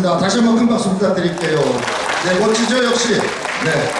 부채춤이었습니다. 다시 한번 큰 박수 부탁드릴게요. 네, 멋지죠, 역시. 네.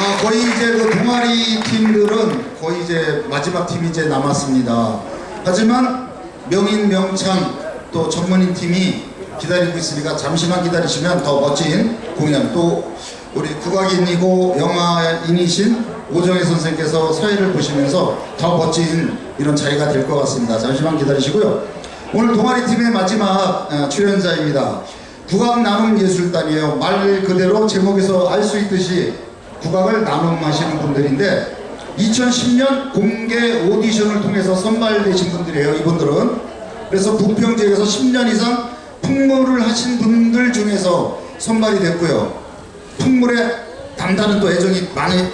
아, 거의 이제 그 동아리 팀들은 거의 이제 마지막 팀이 이제 남았습니다. 하지만 명인, 명창 또 전문인 팀이 기다리고 있으니까 잠시만 기다리시면 더 멋진 공연 또 우리 국악인이고 영화인이신 오정혜 선생께서 사회를 보시면서 더 멋진 이런 자리가 될 것 같습니다. 잠시만 기다리시고요. 오늘 동아리 팀의 마지막 어, 출연자입니다. 국악 나눔 예술단이에요. 말 그대로 제목에서 알 수 있듯이 국악을 나눔하시는 분들인데 2010년 공개 오디션을 통해서 선발되신 분들이에요. 이분들은 그래서 부평 지역에서 10년 이상 풍물을 하신 분들 중에서 선발이 됐고요. 풍물에 담다는 또 애정이 많이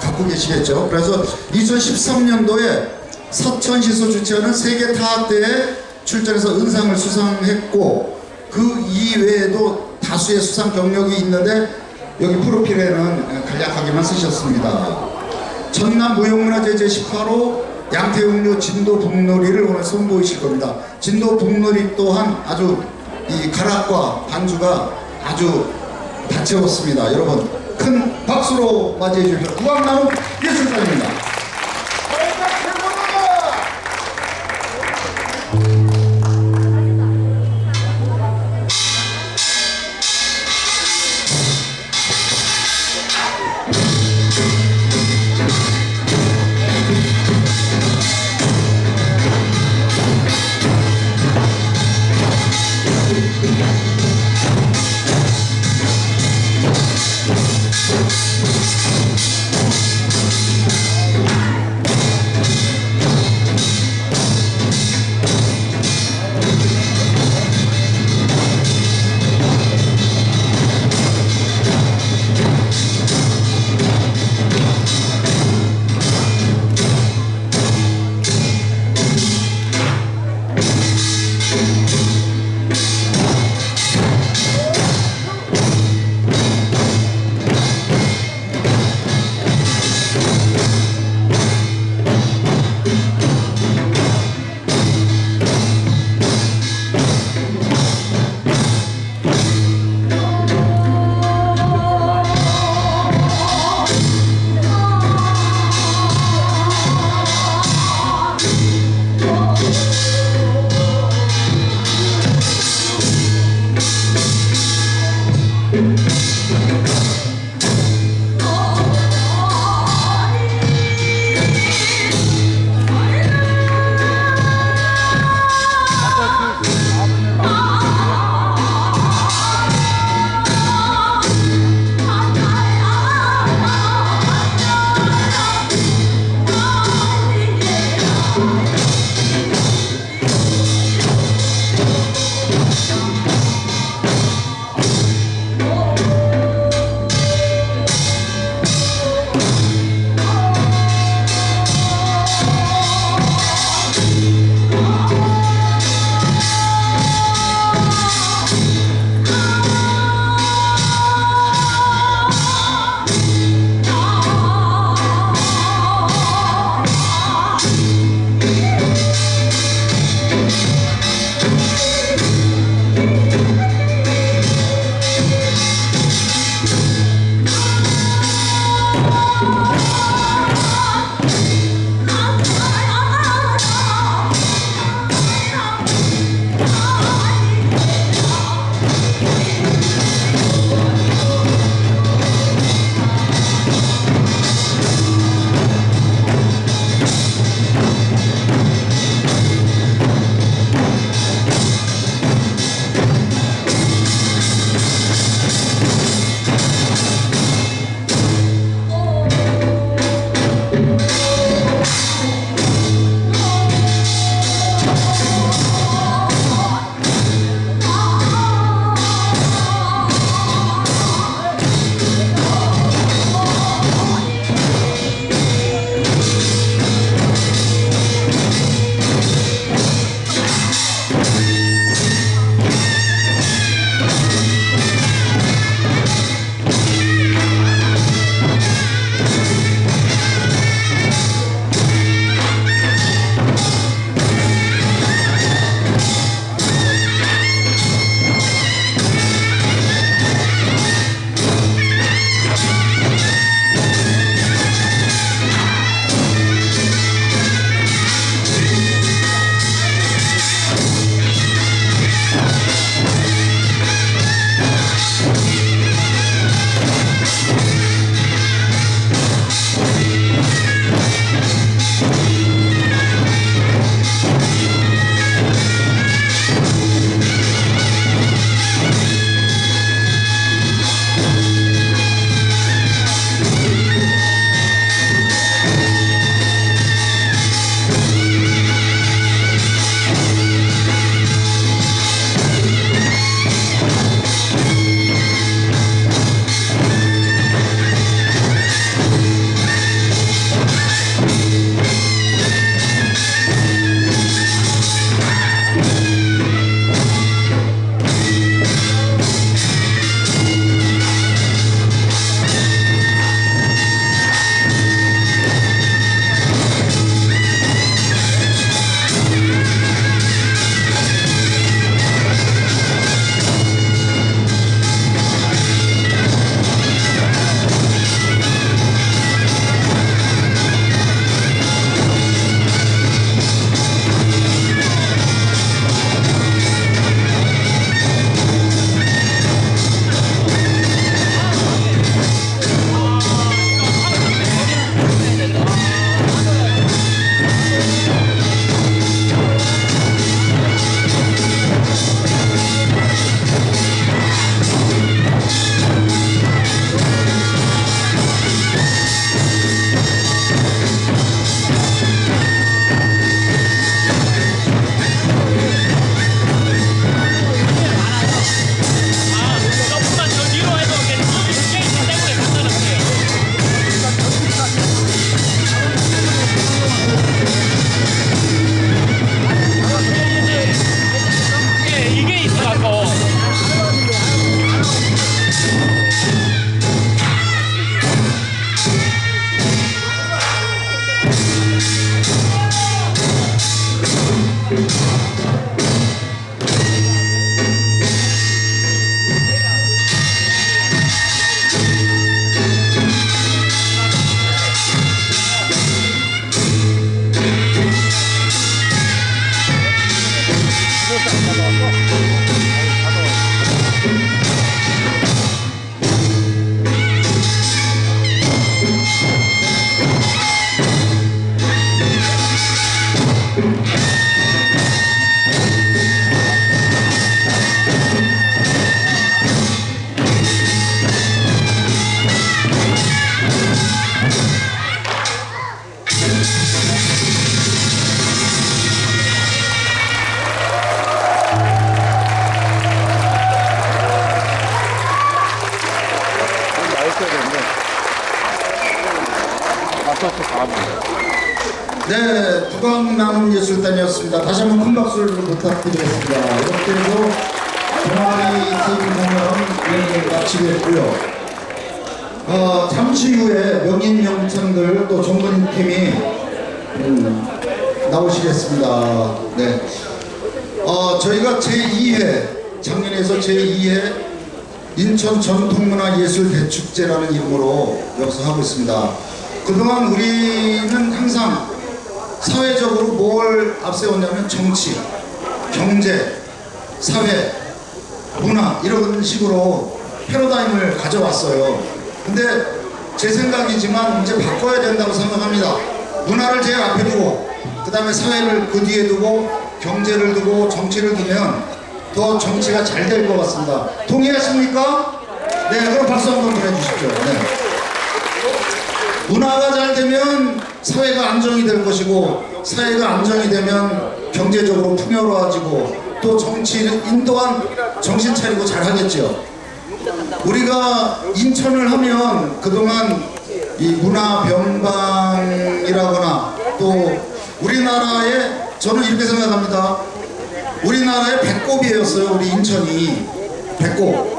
갖고 계시겠죠. 그래서 2013년도에 서천시에서 주최하는 세계 타악대에 출전해서 은상을 수상했고 그 이외에도 다수의 수상 경력이 있는데 여기 프로필에는 간략하게만 쓰셨습니다. 전남 무형문화재 제18호 양태웅료 진도 북놀이를 오늘 선보이실 겁니다. 진도 북놀이 또한 아주 이 가락과 반주가 아주 다채웠습니다. 여러분 큰 박수로 맞이해 주십시오. 국악나무 예술단입니다. 네, 부강나눔예술단이었습니다. 다시 한번 큰 박수를 부탁드리겠습니다. 이렇게 해서 동아리 팀 공연 마치겠고요. 어, 잠시 후에 명인 명창들 또 전문 팀이 음, 나오시겠습니다. 네. 어, 저희가 제2회 작년에서 제2회 인천 전통문화예술 대축제라는 이름으로 여기서 하고 있습니다. 그동안 우리는 항상 사회적으로 뭘 앞세웠냐면 정치, 경제, 사회, 문화 이런 식으로 패러다임을 가져왔어요. 근데 제 생각이지만 이제 바꿔야 된다고 생각합니다. 문화를 제일 앞에 두고 그 다음에 사회를 그 뒤에 두고 경제를 두고 정치를 두면 더 정치가 잘 될 것 같습니다. 동의하십니까? 네, 그럼 박수 한번 보내주십시오. 네. 문화가 잘 되면 사회가 안정이 될 것이고 사회가 안정이 되면 경제적으로 풍요로워지고 또 정치인 또한 정신 차리고 잘 하겠죠. 우리가 인천을 하면 그동안 이 문화 변방이라거나 또 우리나라의 저는 이렇게 생각합니다. 우리나라의 배꼽이었어요. 우리 인천이 배꼽.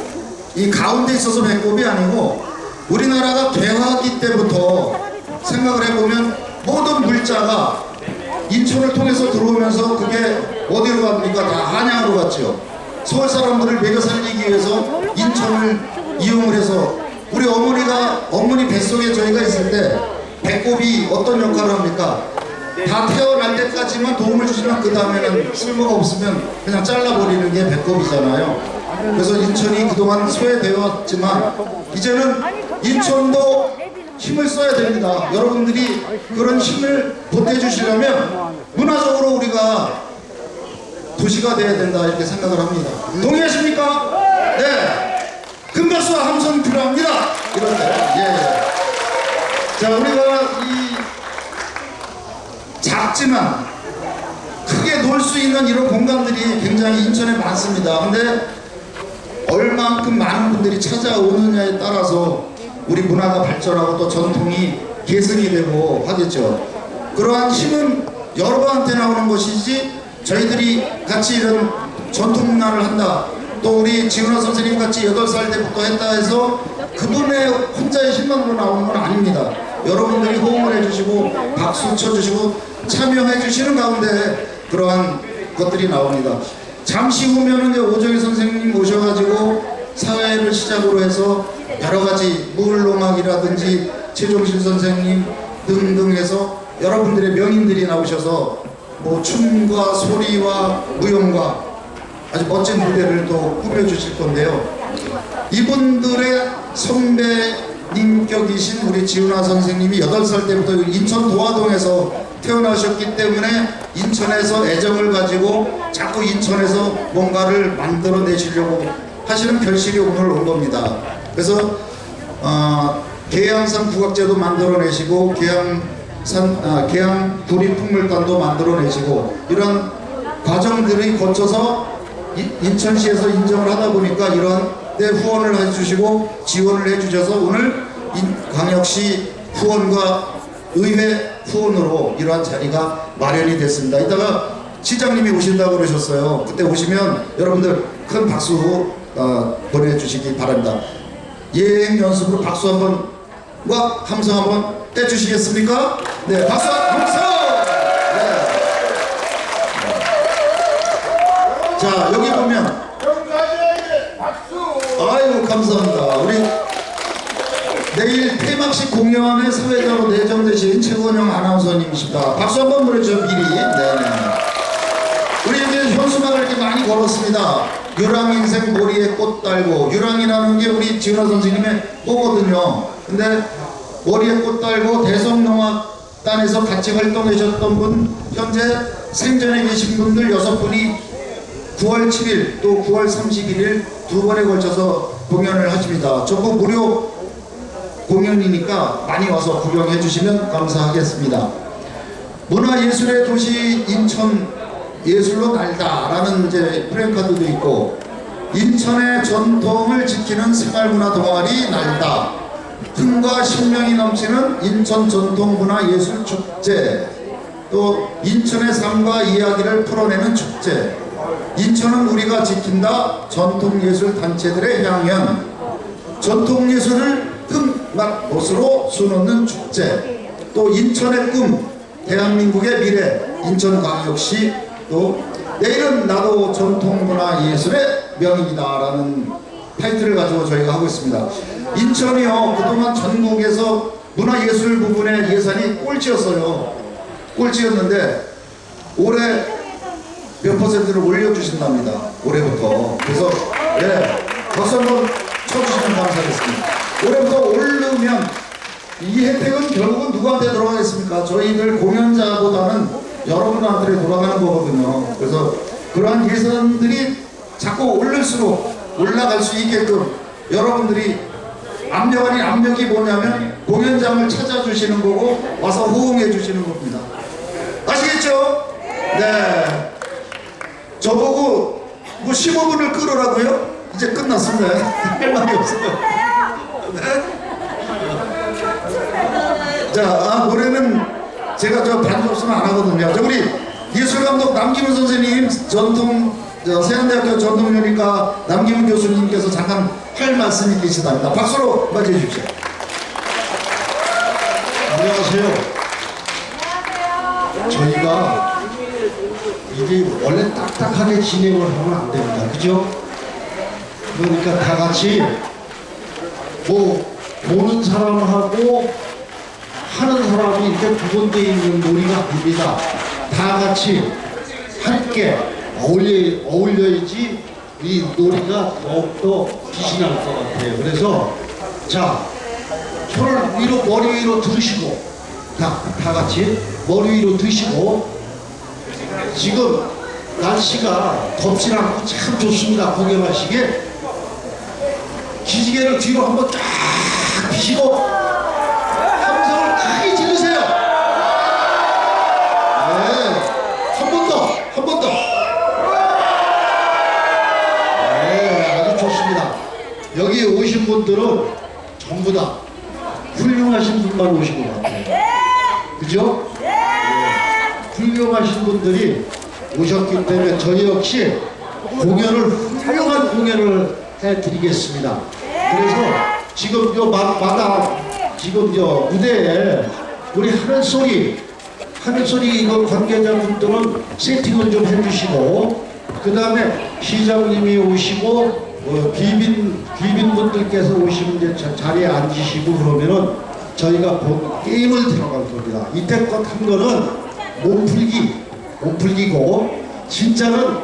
이 가운데 있어서 배꼽이 아니고 우리나라가 개화기 때부터 생각을 해보면 모든 물자가 인천을 통해서 들어오면서 그게 어디로 갑니까? 다 한양으로 갔죠. 서울 사람들을 먹여 살리기 위해서 인천을 이용을 해서 우리 어머니가 어머니 뱃속에 저희가 있을 때 배꼽이 어떤 역할을 합니까? 다 태어날 때까지만 도움을 주지만 그 다음에는 쓸모가 없으면 그냥 잘라버리는 게 배꼽이잖아요. 그래서 인천이 그동안 소외되었지만 이제는 인천도 힘을 써야 됩니다. 여러분들이 그런 힘을 보태주시려면 문화적으로 우리가 도시가 돼야 된다 이렇게 생각을 합니다. 동의하십니까? 네. 큰 박수와 함성 필요합니다. 이런데 예. 자 우리가 이 작지만 크게 놀 수 있는 이런 공간들이 굉장히 인천에 많습니다. 근데 얼만큼 많은 분들이 찾아오느냐에 따라서 우리 문화가 발전하고 또 전통이 계승이 되고 하겠죠. 그러한 힘은 여러분한테 나오는 것이지 저희들이 같이 이런 전통 문화를 한다. 또 우리 지훈아 선생님 같이 8살 때부터 했다 해서 그분의 혼자의 힘만으로 나오는 건 아닙니다. 여러분들이 호응을 해주시고 박수 쳐주시고 참여해 주시는 가운데 그러한 것들이 나옵니다. 잠시 후면은 이제 오정희 선생님 오셔가지고 사회를 시작으로 해서 여러 가지 무을롱악이라든지 최종실 선생님 등등 해서 여러분들의 명인들이 나오셔서 뭐 춤과 소리와 무용과 아주 멋진 무대를 또 꾸며주실 건데요. 이분들의 선배님격이신 우리 지훈아 선생님이 8살 때부터 인천 도화동에서 태어나셨기 때문에 인천에서 애정을 가지고 자꾸 인천에서 뭔가를 만들어내시려고 하시는 결실이 오늘 온 겁니다. 그래서 어, 계양산 국악제도 만들어내시고 계양산 아, 계양 구리풍물단도 만들어내시고 이런 과정들이 거쳐서 이- 인천시에서 인정을 하다 보니까 이런 데 후원을 해주시고 지원을 해주셔서 오늘 인- 광역시 후원과 의회 후원으로 이러한 자리가 마련이 됐습니다. 이따가 시장님이 오신다고 그러셨어요. 그때 오시면 여러분들 큰 박수 어, 보내주시기 바랍니다. 예행 연습으로 박수 한번 와 함성 한번 떼주시겠습니까? 네, 박수 함성. 네. 자 여기 보면! 아유 감사합니다. 우리 내일 공연의 사회자로 내정되신 최건영 아나운서님이십니다. 박수 한번 보내주세요 미리. 네네. 우리 이제 현수막을 이렇게 많이 걸었습니다. 유랑 인생 머리에 꽃 달고 유랑이라는 게 우리 지은아 선생님의 호거든요. 근데 머리에 꽃 달고 대성영화단에서 같이 활동하셨던 분 현재 생전에 계신 분들 여섯 분이 9월 7일 또 9월 31일 두 번에 걸쳐서 공연을 하십니다. 전부 무료 공연이니까 많이 와서 구경해 주시면 감사하겠습니다. 문화예술의 도시 인천 예술로 날다라는 이제 프랭카드도 있고 인천의 전통을 지키는 생활문화 동아리 날다. 흥과 신명이 넘치는 인천 전통문화예술 축제. 또 인천의 삶과 이야기를 풀어내는 축제. 인천은 우리가 지킨다 전통예술 단체들의 향연. 전통예술을 흠맛옷으로 수놓는 축제 또 인천의 꿈 대한민국의 미래 인천광역시 또 내일은 나도 전통문화 예술의 명인이다라는 타이틀을 가지고 저희가 하고 있습니다 인천이요 그동안 전국에서 문화예술 부분의 예산이 꼴찌였어요 꼴찌였는데 올해 몇 퍼센트를 올려주신답니다. 올해부터. 그래서 예 박수 한번 쳐주시면 감사하겠습니다. 올해부터 오르면 이 혜택은 결국은 누구한테 돌아가겠습니까? 저희들 공연자보다는 여러분한테 돌아가는 거거든요. 그래서 그러한 예산들이 자꾸 오를수록 올라갈 수 있게끔 여러분들이 압력 아닌 압력이 뭐냐면 공연장을 찾아주시는 거고 와서 호응해 주시는 겁니다. 아시겠죠? 네. 저보고 뭐 15분을 끌으라고요? 이제 끝났습니다. 할 말이 없어요. 자, 아, 노래는 제가 저 반주 없으면 안 하거든요. 저 우리 예술 감독 남기문 선생님, 전통, 저 세안대학교 전통요리과 남기문 교수님께서 잠깐 할 말씀이 계시답니다. 박수로 맞이해 주십시오. 안녕하세요. 저희가 이게 원래 딱딱하게 진행을 하면 안 됩니다. 그죠? 그러니까 다 같이 뭐 보는 사람하고 하는 사람이 이렇게 구분되어 있는 놀이가 아닙니다. 다 같이 함께 어울려, 어울려야지 이 놀이가 더욱더 빛이 날 것 같아요. 그래서 자, 손을 위로 머리 위로 들으시고 다, 다 같이 머리 위로 드시고 지금 날씨가 덥진 않고 참 좋습니다 구경하시기에 기지개를 뒤로 한번 쫙 피시고 여기 오신 분들은 전부 다 훌륭하신 분만 오신 것 같아요. 그죠? 네. 훌륭하신 분들이 오셨기 때문에 저희 역시 공연을 훌륭한 공연을 해드리겠습니다. 그래서 지금 요 마, 마다 지금 저 무대에 우리 하늘 소리 하늘 소리 이거 관계자분들은 세팅을 좀 해주시고 그 다음에 시장님이 오시고 어, 귀빈 귀빈분들께서 오시면 이제 자- 자리에 앉으시고 그러면은 저희가 본 게임을 들어갈 겁니다. 이때껏 한 거는 몸풀기 몸풀기고 진짜는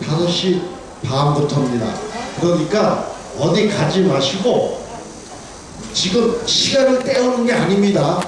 5시 반부터입니다. 그러니까 어디 가지 마시고 지금 시간을 때우는 게 아닙니다.